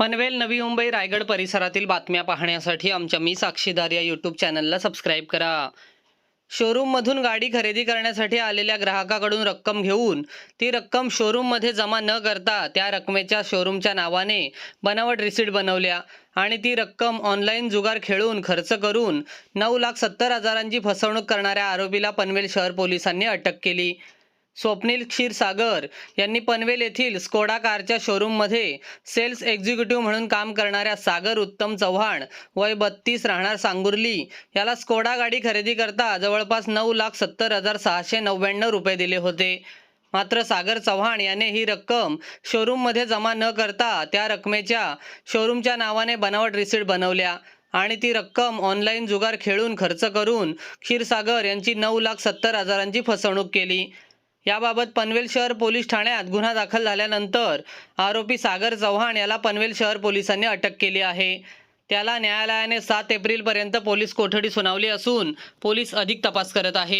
पनवेल नवी मुंबई रायगड परिसरातील बातम्या पाहण्यासाठी आमच्या मी साक्षीदार या यूट्यूब चॅनलला सबस्क्राईब करा. शोरूममधून गाडी खरेदी करण्यासाठी आलेल्या ग्राहकाकडून रक्कम घेऊन ती रक्कम शोरूममध्ये जमा न करता त्या रकमेच्या शोरूमच्या नावाने बनावट रिसीट बनवल्या आणि ती रक्कम ऑनलाईन जुगार खेळून खर्च करून नऊ लाख सत्तर हजारांची फसवणूक करणाऱ्या आरोपीला पनवेल शहर पोलिसांनी अटक केली. स्वप्नील क्षीरसागर यांनी पनवेल येथील स्कोडा कारच्या शोरूममध्ये सेल्स एक्झिक्युटिव्ह म्हणून काम करणाऱ्या सागर उत्तम चव्हाण वय बत्तीस राहणार सांगुर्ली. याला स्कोडा गाडी खरेदी करता जवळपास नऊ लाख सत्तर हजार सहाशे नव्याण्णव रुपये दिले होते. मात्र सागर चव्हाण याने ही रक्कम शोरूममध्ये जमा न करता त्या रकमेच्या शोरूमच्या नावाने बनावट रिसीट बनवल्या आणि ती रक्कम ऑनलाईन जुगार खेळून खर्च करून क्षीरसागर यांची नऊ लाख सत्तर हजारांची फसवणूक केली. याबाबत पनवेल शहर पोलीस ठाण्यात गुन्हा दाखल झाल्यानंतर आरोपी सागर चव्हाण याला पनवेल शहर पोलिसांनी अटक केली आहे. त्याला न्यायालयाने सात एप्रिलपर्यंत पोलीस कोठडी सुनावली असून पोलीस अधिक तपास करत आहेत.